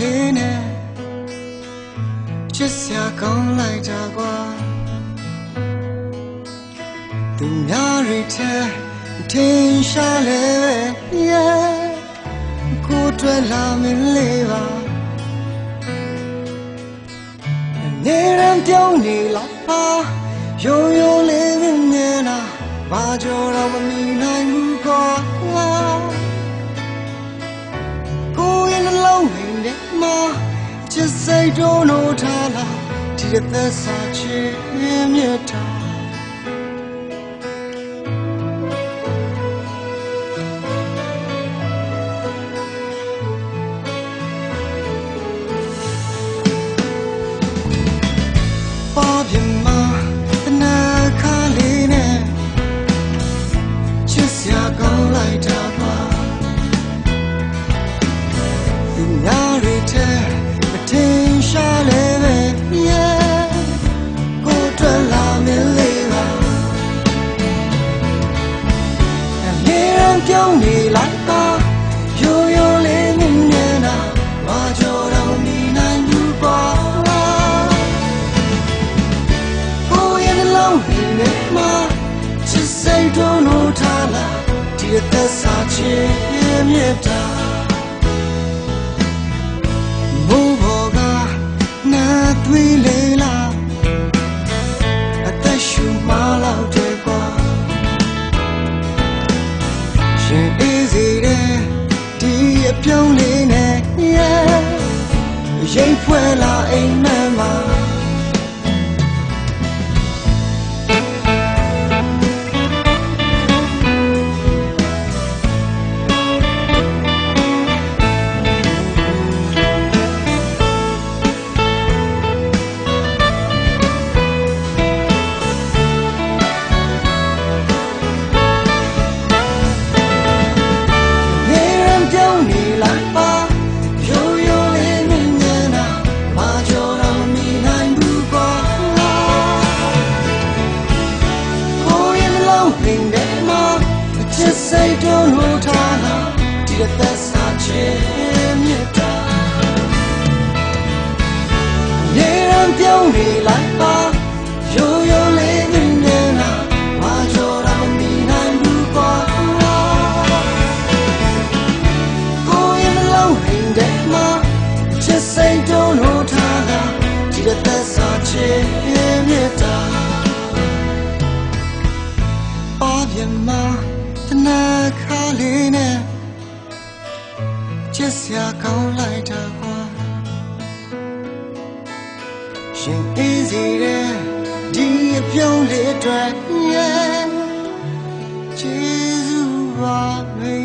လေးနဲ့ချစ်စရာကောင်းလိုက်တာကွာသူများတွေထဲထင်ရှားလေပဲကိုယ်တွေ့လာမလေးပါနေရန်ပြောင်းနေလိုက်ပါရိုးရိုးလေးမြင်နေတာဘာကြောတော့မမီနို မှာချစ်စိတ်တို့နိုးထားလာဒီသက်စာချစ်မြတ်တာ စာချစ်မြတ်တာမိုးဘောကနာသွေးလေးလာအသက်ရှူမလောက်တဲ့ကွာရှင်အေးစီတဲ့ဒီအပြုံးလေးနဲ့ yeah ရိတ်ဖွဲ့လာအိမ်မက် အနာခါလေးနဲ့ချစ်စရာကောင်းလိုက်တာကွာရှင် easy တဲ့ဒီအပြုံးလေးအတွက် yeah ကျေးဇူးပါမေ